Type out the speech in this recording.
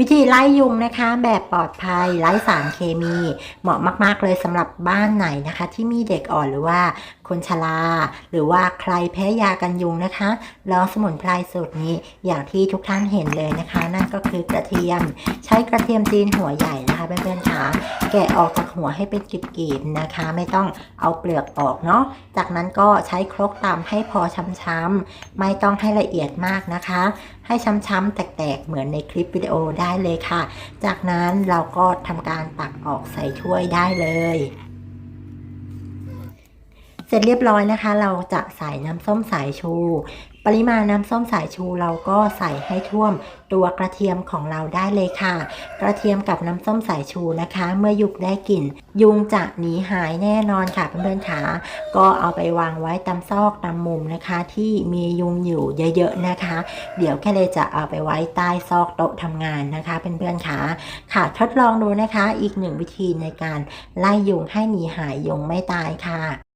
วิธีไล่ยุงนะคะแบบปลอดภัยไร้สารเคมี เหมาะมาก ๆ เลยสำหรับบ้านไหนนะคะ ที่มีเด็กอ่อนหรือว่าคนชรา หรือว่าใครแพ้ยากันยุงนะคะลองสมุนไพรสูตรนี้อย่างที่ทุกท่านเห็นเลยนะคะ นั่นก็คือกระเทียม ใช้กระเทียมจีนหัวใหญ่นะคะเพื่อนๆค่ะแกะออกจากหัวให้เป็นกลีบๆนะคะ ไม่ต้องเอาเปลือกออกเนาะจากนั้นก็ใช้ครกตำให้พอช้ำๆไม่ต้องให้ละเอียดมากนะคะ ให้ช้ำๆแตกๆเหมือนในคลิปวิดีโอได้ได้เลยค่ะ จากนั้นเราก็ทำการตักออกใส่ถ้วยได้เลย เสร็จเรียบร้อยนะคะ เราจะใส่น้ำส้มสายชู ปริมาณน้ำส้มสายชูเราก็ใส่ให้ท่วมตัวกระเทียมของเราได้เลยค่ะ กระเทียมกับน้ำส้มสายชูนะคะ เมื่อยุกได้กลิ่น ยุงจะหนีหายแน่นอนค่ะเพื่อนๆค่ะก็เอาไปวางไว้ตามซอกตามมุมนะคะ ที่มียุงอยู่เยอะๆนะคะ เดี๋ยวแค่เลยจะเอาไปไว้ใต้ซอกโต๊ะทำงานนะคะเพื่อนๆค่ะค่ะทดลองดูนะคะ อีกหนึ่งวิธีในการไล่ยุงให้หนีหายยุงไม่ตายค่ะ